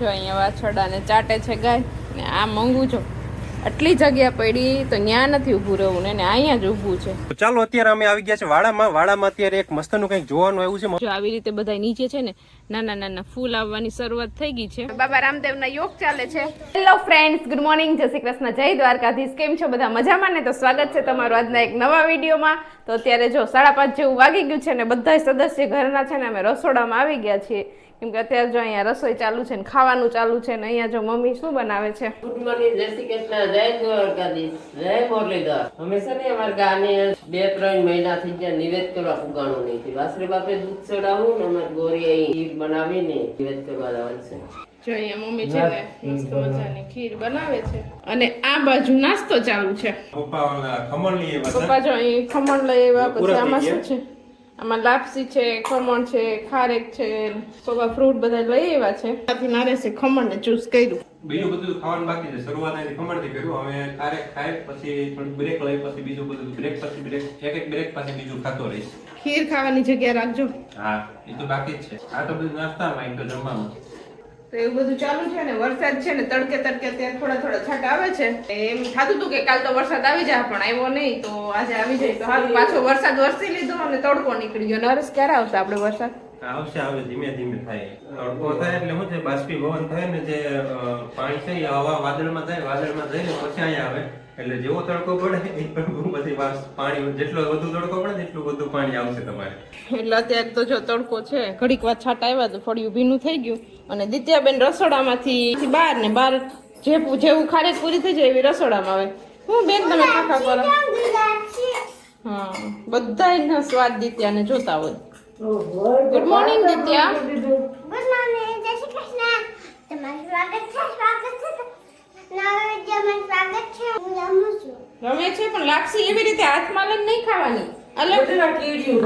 જો અહીંયા વાછરડાને ચાટે છે ગાય ને આ મંગું છો આટલી જગ્યા પડી તો ન્યા નથી ઊભું રહેવું ને ને અહીંયા જ ઊભું છે. ચાલો અત્યારે અમે આવી ગયા છે વાડામાં. વાડામાં અત્યારે એક મસ્તનું કંઈક જોવાનું આવ્યું છે. જો આવી રીતે બધા નીચે છે ને નાના નાના ફૂલ આવવાની શરૂઆત થઈ ગઈ છે. બાબા રામદેવના યોગ ચાલે છે. હેલો ફ્રેન્ડ્સ ગુડ મોર્નિંગ જય શ્રી કૃષ્ણ. જય દ્વારકાધીશ. કેમ છો બધા? મજામાં ને? તો સ્વાગત છે તમારું આજના એક નવા વિડીયોમાં. તો અત્યારે જો સાડા પાંચ જેવું વાગી ગયું છે ને બધા સદસ્ય ઘરના છે ને અમે રસોડામાં આવી ગયા છીએ. કેમ કે અત્યારે જો અહીંયા રસોઈ ચાલુ છે ને ખાવાનું ચાલુ છે ને અહીંયા જો મમ્મી શું બનાવે છે? ગુડ મોર્નિંગ જય શ્રી કૃષ્ણ જય દ્વારકાધીશ. જય મુરલીધર. હંમેશા ને અમારા ગાને બે ત્રણ મહિના થઈ ગયા નિવેદ કરવા ફુગાણું નહીં થયું. વાસરે બાપે દૂધ ચડાવું ને અમારી ગોરી અહીં ખીર બનાવીને નિવેદ કરવા જવાનું છે. જો અહીંયા મમ્મી છે ને મસ્ત મજાની ખીર બનાવે છે. અને આ બાજુ નાસ્તો ચાલુ છે. પપ્પા ખમણ લઈએ પપ્પા જો અહીં ખમણ લઈ આવ્યા પછી આમાં શું છે? આમાં લાપસી છે ખમણ છે ખારેક છે સોવા ફ્રૂટ બધા લઈ આવ્યા છે. ત્યાંથી મારે છે ખમણ ને ચૂઝ કર્યું. બીજું બધું ખાવાનું બાકી છે. શરૂઆત એની ખમણથી કર્યું. હવે ખારેક ખાય પછી થોડું બ્રેક લઈ પછી બીજું બધું બ્રેક પછી બ્રેક એક એક બ્રેક પછી બીજું ખાતો રહીશ. ખીર ખાવાની જગ્યા રાખજો. હા એ તો બાકી જ છે. આ તો બધું નાસ્તામાં એક તો જમવામાં. તો એવું બધું ચાલુ છે ને વરસાદ છે ને તડકે તડકે ત્યાં થોડા થોડા છાંટ આવે છે. એમ થતું હતું કે કાલ તો વરસાદ આવી જાય પણ આવ્યો નહીં તો આજે આવી જાય તો હાલ પાછો વરસાદ વરસી લીધો અને તડકો નીકળી ગયો. નરસ ક્યારે આવશે આપણે વરસાદ? આવશે આવે ધીમે ધીમે થાય. તડકો થાય એટલે શું છે બાષ્પીભવન થાય ને જે પાણી છે એ હવા વાદળમાં થાય વાદળમાં જાય ને પછી અહીંયા આવે. એટલે જેવો તડકો પડે વાસ પાણી જેટલો વધુ તડકો પડે એટલું બધું પાણી આવશે તમારે. એટલે અત્યારે તો જો તડકો છે ઘડીક વાર છાંટ આવ્યા તો ફળિયું ભીનું થઈ ગયું. અને દિત્યાબેન રસોડામાંથી બહાર ને બહાર જે જેવું ખારેક પૂરી થઈ જાય એવી રસોડામાં આવે. હું બેન તમે કાકા કરો. હા બધા એના સ્વાદ દિત્યાને જોતા હોય. Good morning Ditya. Good morning Jay Shri Krishna. તમારું સ્વાગત છે સ્વાગત છે. નવા વિડીયોમાં સ્વાગત છે. હું રમું છું. રમે છે પણ લાપસી એવી રીતે હાથમાં લઈને નહીં ખાવાની. અલગ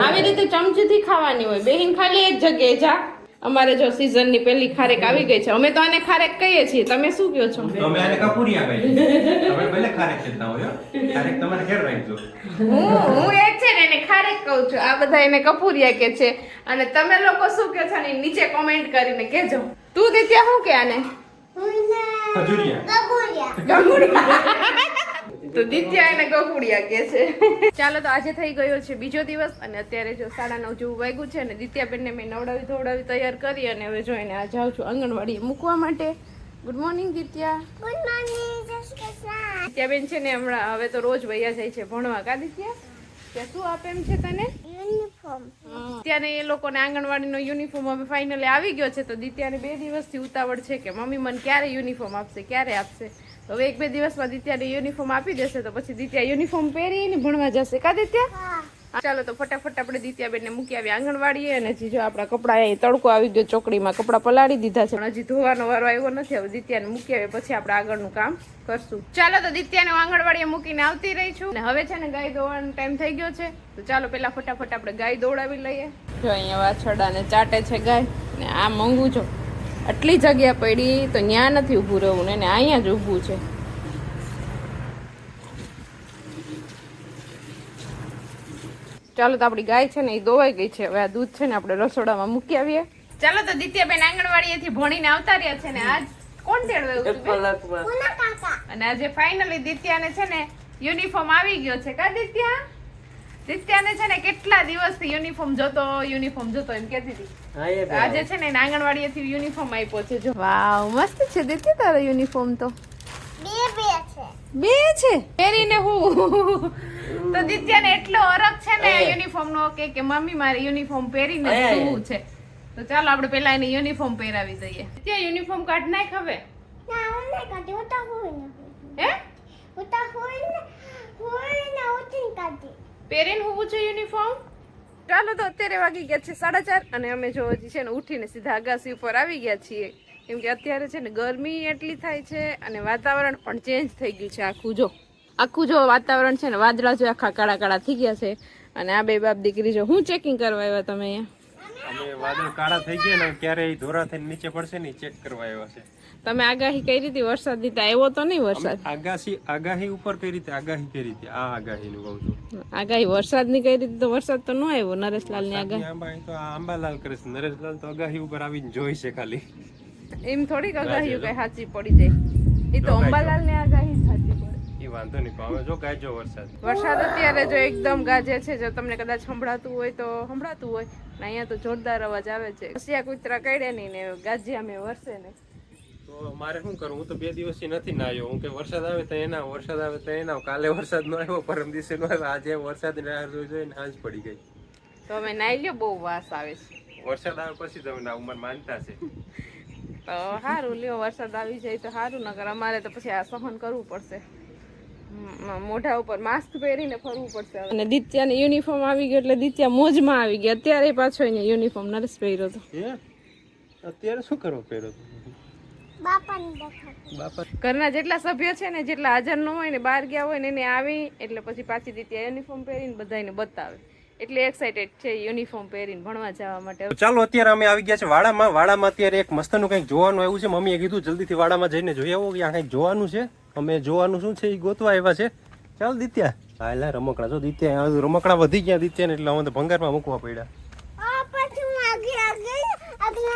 આવી રીતે ચમચીથી ખાવાની હોય. બેહીન ખાલી એક જગ્યાએ જા. અમારે જો સીઝનની પેલી ખારેક આવી ગઈ છે અમે તો આને ખારેક કહીએ છીએ. તમે શું કહો છો? અમે આને કપૂરિયા કહીએ તમે ભલે ખારેક કહેતા હોય ખારેક તમારે ઘેર રાખજો હું હું એ જ છે ને એને ખારેક કહું છું. આ બધા એને કપૂરિયા કે છે. અને તમે લોકો શું કહો છો? ને એ નીચે કોમેન્ટ કરીને કહેજો. તું દિત્યા શું કે આને? હું ને ખજૂરિયા. ગગુડિયા તો દિત્યા એને ગફુડિયા કે છે. ચાલો તો આજે થઈ ગયો છે બીજો દિવસ અને અત્યારે જો સાડા નવ જેવું વાગ્યું છે અને દિત્યાબેનને મેં નવડાવી ધોવડાવી તૈયાર કરી અને હવે જો એને આ જાઉં છું આંગણવાડીએ મૂકવા માટે. Good morning Ditya. Good morning દિત્યાબેન છે ને હમણાં હવે તો રોજ વૈયા જાય છે ભણવા. કા દિત્યા? ત્યાં શું આપે એમ છે તને? યુનિફોર્મ ત્યારે એ લોકોને આંગણવાડીનો યુનિફોર્મ હવે ફાઇનલી આવી ગયો છે તો દિત્યાને બે દિવસથી ઉતાવળ છે કે મમ્મી મને ક્યારે યુનિફોર્મ આપશે ક્યારે આપશે? હવે એક બે દિવસમાં દિત્યાને યુનિફોર્મ આપી દેશે તો પછી દિત્યા યુનિફોર્મ પહેરીને ભણવા જશે. કા દિત્યા? ચાલો તો ફટાફટ આપણે દિત્યાબેનને મૂકી આવી આંગણવાડીએ અને હજી જો આપણા કપડાં અહીં તડકો આવી ગયો ચોકડીમાં કપડાં પલાળી દીધા છે. હજી ધોવાનો વારો આવ્યો નથી. હવે દિત્યાને મૂકી આવે પછી આપણે આગળનું કામ કરશું. ચાલો તો દિત્યાને હું આંગણવાડીએ મૂકીને આવતી રહી છું. અને હવે છે ને ગાય દોવાનો ટાઈમ થઈ ગયો છે. તો ચાલો પેલા ફટાફટ આપણે ગાય દોડાવી લઈએ. જો અહીંયા વાછરડાને ચાટે છે ગાય. ને આ મોંઘું જો. આટલી જગ્યા પડી તો ત્યાં નથી ઊભું રહેવું ને અહીંયા જ ઊભું છે. ચાલો તો આપણી ગાય છે ને એ દોવાઈ ગઈ છે. હવે આ દૂધ છે ને આપણે રસોડામાં મૂકી આવીએ. ચાલો તો દિત્યાબેન આંગણવાડીએથી ભણીને આવતા રહ્યા છે ને આજ કોણ તેડવાયું અને આજે ફાઇનલી દિત્યાને છે ને યુનિફોર્મ આવી ગયો છે. કા દિત્યા? દિત્યાને છે ને કેટલા દિવસથી યુનિફોર્મ જોતો યુનિફોર્મ જોતો એમ કહેતી હતી. હા એ તો આજે છે ને એને આંગણવાડીએથી યુનિફોર્મ આપ્યો છે જો. વાવ મસ્ત છે દિત્ય તારો યુનિફોર્મ તો. બે બે છે. બે છે? પહેરીને હું? તો દિત્યાને એટલો અરગ છે ને યુનિફોર્મ નો કે કે મમ્મી મારે યુનિફોર્મ પહેરીને. શું છે? તો ચાલો આપણે પેલા એને યુનિફોર્મ પહેરાવી દઈએ. ત્યાં યુનિફોર્મ કાઢ નાખ હવે. ના હું નહીં કાઢી હું તો હું ને. હે? હું તો હું પહેરીને હોવું છે યુનિફોર્મ ચાલો તો અત્યારે વાગી ગયા છે સાડા ચાર અને અમે જો હજી છે ને ઉઠીને સીધા અગાસી ઉપર આવી ગયા છીએ. કેમ કે અત્યારે છે ને ગરમી એટલી થાય છે અને વાતાવરણ પણ ચેન્જ થઈ ગયું છે આખું જો. આખું જો વાતાવરણ છે ને વાદળા જો આખા કાળા કાળા થઈ ગયા છે. અને આ બે બાપ દીકરી જો હું ચેકિંગ કરવા આવ્યા તમે અહીંયા? અમે વાદળ કાળા થઈ ગયા ને ક્યારે ધોરા થઈને નીચે પડશે ને ચેક કરવા આવ્યા છે. તમે આગાહી કઈ રીતે વરસાદ તો આવ્યો તો નહીં વરસાદ? આગાહી આગાહી ઉપર કઈ રીતે આગાહી કઈ રીતે? આ આગાહી નું કહું છું. આગાહી વરસાદની કઈ રીતે તો વરસાદ તો ન આવ્યો નરેશલાલની આગાહી. આંબા તો આ આંબાલાલ કરે છે. નરેશલાલ તો આગાહી ઉપર આવીને જોઈ છે ખાલી. એમ થોડીક આગાહી કઈ સાચી પડી જાય. એ તો અંબાલાલની આગાહી એ વાંધો નહીં પણ હવે જો ગાજો વરસાદ. વરસાદ અત્યારે જો એકદમ ગાજે છે જો તમને કદાચ સંભળાતું હોય તો સંભળાતું હોય. ને અહીંયા તો જોરદાર અવાજ આવે છે. કસિયા કૂતરા કઈડે નહીં ને ગાજ્યા મેં વરસે ને. તો મારે શું કરવું? હું તો બે દિવસથી નથી નાયો હું કે વરસાદ આવે તો એના વરસાદ આવે તો એના. કાલે વરસાદ નો આવ્યો પરમ દિવસે નો આવ્યો. આજે વરસાદ રાહ જોઈ જોઈને હાંજ પડી ગઈ. તો અમે નાઈ લ્યો બહુ વાસ આવે છે. વરસાદ આવે પછી તમે ના ઉંમર માનતા છે. તો સારું લ્યો વરસાદ આવી જાય તો સારું નગર અમારે તો પછી આ સહન કરવું પડશે. મોઢા ઉપર માસ્ક પહેરીને ફરવું પડશે અને દિત્યાને યુનિફોર્મ આવી ગયો એટલે દિત્યા મોજમાં આવી ગઈ. અત્યારે પાછો એને યુનિફોર્મ નરેશ પહેર્યો હતો. હે? અત્યારે શું કરવો પહેર્યો હતો? ઘરના જેટલા સભ્યો છે ને જેટલા હાજર ન હોય ને બહાર ગયા હોય ને એને આવી એટલે પછી પાછી દિત્યા યુનિફોર્મ પહેરીને બધાને બતાવે. એટલે એક્સાઇટેડ છે યુનિફોર્મ પહેરીને ભણવા જવા માટે. ચાલો અત્યારે અમે આવી ગયા છે વાડામાં. વાડામાં અત્યારે એક મસ્તનું કંઈક જોવાનું આવ્યું છે. મમ્મીએ કીધું જલ્દીથી વાડામાં જઈને જોઈ આવો કે આ કંઈક જોવાનું છે. અમે જોવાનું શું છે એ ગોતવા આવ્યા છે. ચાલ દિત્યા. હા એટલે રમકડા. જો દિત્યા આ રમકડા વધી ગયા દિત્યા ને એટલે અમે તો ભંગારમાં મૂકવા પડ્યા. આ પછી હું આગે આગે આગે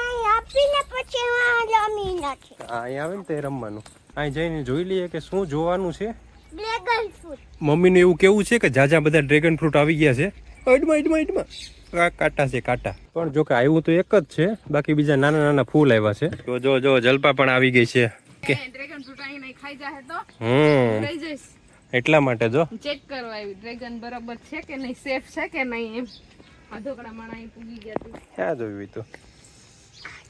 અહીં આવે ને તે રમવાનું. અહીં જઈને જોઈ લઈએ કે શું જોવાનું છે. ડ્રેગન ફ્રૂટ મમ્મીને એવું કેવું છે કે જાજા બધા ડ્રેગન ફ્રૂટ આવી ગયા છે. અડમાં અડમાં અડમાં આ કાંટા છે કાંટા. પણ જો કે આવ્યું તો એક જ છે. બાકી બીજા નાના નાના ફૂલ આવ્યા છે. જો જો જો જલપા પણ આવી ગઈ છે. કે? ખાઈ જાય તો? હમ. લઈ જઈશ. એટલા માટે જો. ચેક કરવા આવી. ડ્રેગન બરાબર છે કે નહીં? સેફ છે કે નહીં એમ? અધોકડા માણા પૂગી ગયા તું. ક્યાં જોયું તો?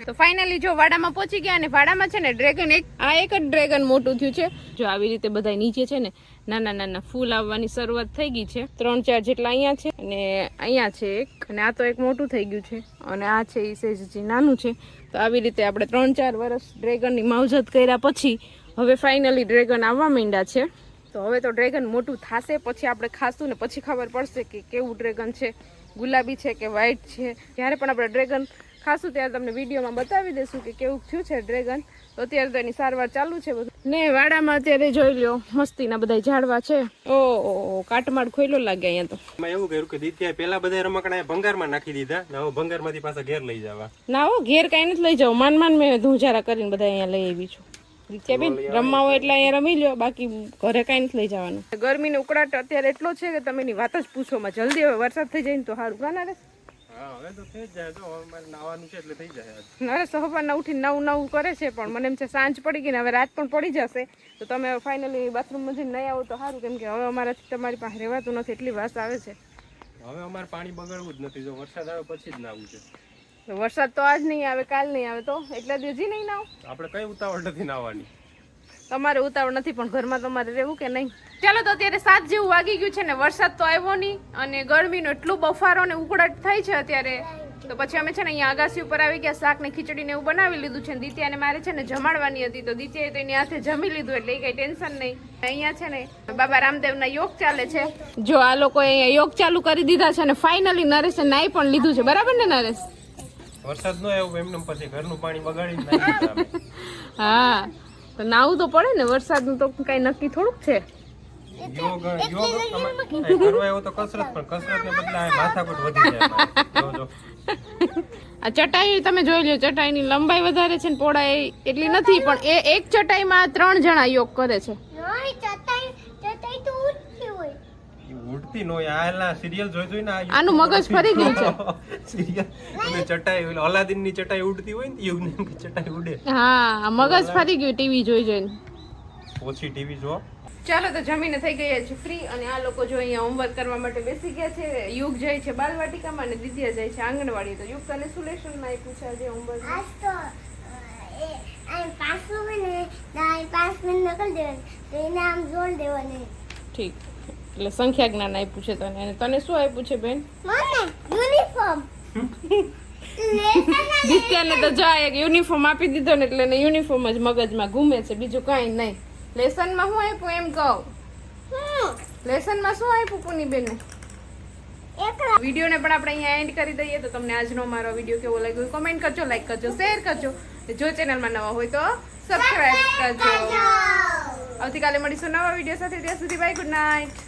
તો ફાઇનલી જો વાડામાં પહોંચી ગયા અને વાડામાં છે ને ડ્રેગન એક આ એક જ ડ્રેગન મોટું થયું છે. જો આવી રીતે બધા નીચે છે ને નાના નાના ફૂલ આવવાની શરૂઆત થઈ ગઈ છે. ત્રણ ચાર જેટલા અહીંયા છે અને અહીંયા છે એક. અને આ તો એક મોટું થઈ ગયું છે. અને આ છે એ સેજ નાનું છે. તો આવી રીતે આપણે ત્રણ ચાર વર્ષ ડ્રેગનની માવજત કર્યા પછી હવે ફાઇનલી ડ્રેગન આવવા માંડ્યા છે. તો હવે તો ડ્રેગન મોટું થશે પછી આપણે ખાશું ને પછી ખબર પડશે કે કેવું ડ્રેગન છે. ગુલાબી છે કે વ્હાઇટ છે. જ્યારે પણ આપણે ડ્રેગન ખાશું ત્યારે તમને વિડીયોમાં બતાવી દઈશું કે કેવું થયું છે ડ્રેગન તો અત્યારે તો એની સારવાર ચાલુ છે બધું. ને વાડામાં અત્યારે જોઈ લ્યો મસ્તીના બધા ઝાડવા છે. ઓ કાટમાળ ખોઈલો લાગે અહીંયા તો. એવું કર્યું કે દીત્યા પેલા બધા રમકડા ભંગારમાં નાખી દીધા ને હવે ભંગારમાંથી પાછા ઘેર લઈ જવા. ના હો ઘેર કાંઈ નથી લઈ જાવ. માન માન મેં ધૂંઝારા કરીને બધા અહીંયા લઈ આવી છું. બેન રમવા હોય એટલે અહીંયા રમી લ્યો બાકી ઘરે કાંઈ નથી લઈ જવાનું. ગરમીનો ઉકળાટ અત્યારે એટલો છે કે તમે એની વાત જ પૂછો માં જલ્દી હવે વરસાદ થઈ જાય ને તો સારું કાના રે હા હવે તો થઈ જ જાય. તો હવે મારે નાવાનું છે એટલે થઈ જાય. નરે સવારના ઉઠીને નવું નવું કરે છે પણ મને એમ છે સાંજ પડી ગઈ ને હવે રાત પણ પડી જશે. તો તમે ફાઇનલી બાથરૂમમાં જઈને નહીં આવો તો સારું કેમ કે હવે અમારાથી તમારી પાસે રહેવાતું નથી એટલી વાસ આવે છે. હવે અમારે પાણી બગાડવું જ નથી. જો વરસાદ આવે પછી જ નાવું છે. વરસાદ તો આજ નહીં આવે કાલ નહીં આવે તો? એટલા દિવસી નહીં નાવ? આપણે કઈ ઉતાવળ નથી નાવાની. તમારે ઉતાવળ નથી પણ ઘરમાં તમારે રહેવું કે નહીં? ચાલો તો અત્યારે સાત જેવું વાગી ગયું છે ને વરસાદ તો આવ્યો નહીં અને ગરમીનો એટલું બફારો ને ઉકળાટ થાય છે અત્યારે. તો પછી અમે છે ને અહીંયા આગાસી ઉપર આવી ગયા શાક ને ખીચડી ને એવું બનાવી લીધું છે દિત્યાને મારે છે ને જમાડવાની હતી તો દિત્યાએ તો એની હાથે જમી લીધું એટલે એ કઈ ટેન્શન નહીં. અહીંયા છે ને બાબા રામદેવના યોગ ચાલે છે. જો આ લોકોએ અહીંયા યોગ ચાલુ કરી દીધા છે અને ફાઇનલી નરેશે નાઈ પણ લીધું છે. બરાબર ને નરેશ? વરસાદ ન આવ્યો એમને પછી ઘરનું પાણી અમે. હા તો નાવું તો પડે ને વરસાદનું તો કઈ નક્કી થોડુંક છે યોગ યોગ કરવા આવ્યો તો કસરત પણ કસરત ને બદલે આ માથાકૂટ વધી જાય અમારે. જો, જો. આ ચટાઈ તમે જોઈ લો ચટાઈની લંબાઈ વધારે છે ને પહોળાઈ એટલી નથી પણ એ એક ચટાઈમાં ત્રણ જણા યોગ કરે છે નહીં ચટાઈ ચટાઈ તો ઉઠતી હોય ઉડતી નો આ એલા સિરિયલ જોઈ જોઈને આ આનું મગજ ફરી ગયું છે. સિરિયલ અને ચટાઈ ઓલી અલાદીનની ચટાઈ ઉડતી હોય ને યુગની ચટાઈ ઉડે. હા મગજ ફરી ગયું ટીવી જોઈ જોઈને. ઓછી ટીવી જો. ચાલો તો જમીને થઈ ગયા છે ફ્રી અને આ લોકો જો અહીંયા હોમવર્ક કરવા માટે બેસી ગયા છે. યુગ જાય છે બાલવાટિકામાં અને દિદ્યા જાય છે આંગણવાડી. તો યુગ તને શું લેશનમાં આપ્યું છે આજે હોમવર્ક આજ તો પાછું હોય ને અહીં પાંચ મિનિટ નકલ દેવાની તો એને આમ જોડ દેવાની. ઠીક. એટલે સંખ્યા જ્ઞાન આપ્યું છે તને. અને તને શું આપ્યું છે બેન? યુનિફોર્મ. દિત્યાને તો જો એક યુનિફોર્મ આપી દીધો ને એટલે યુનિફોર્મ જ મગજમાં ઘૂમે છે. બીજું કાંઈ નહીં. લેસનમાં શું આપ્યું એમ કહું? લેસનમાં શું આપ્યું પુનીબેને એકલા. વિડીયોને પણ આપણે અહીંયા એન્ડ કરી દઈએ તો તમને આજનો મારો વીડિયો કેવો લાગ્યો કોમેન્ટ કરજો લાઈક કરજો શેર કરજો. જો ચેનલમાં નવા હોય તો સબસ્ક્રાઈબ કરજો. આવતીકાલે મળીશું નવા વીડિયો સાથે. ત્યાં સુધી બાય ગુડ નાઇટ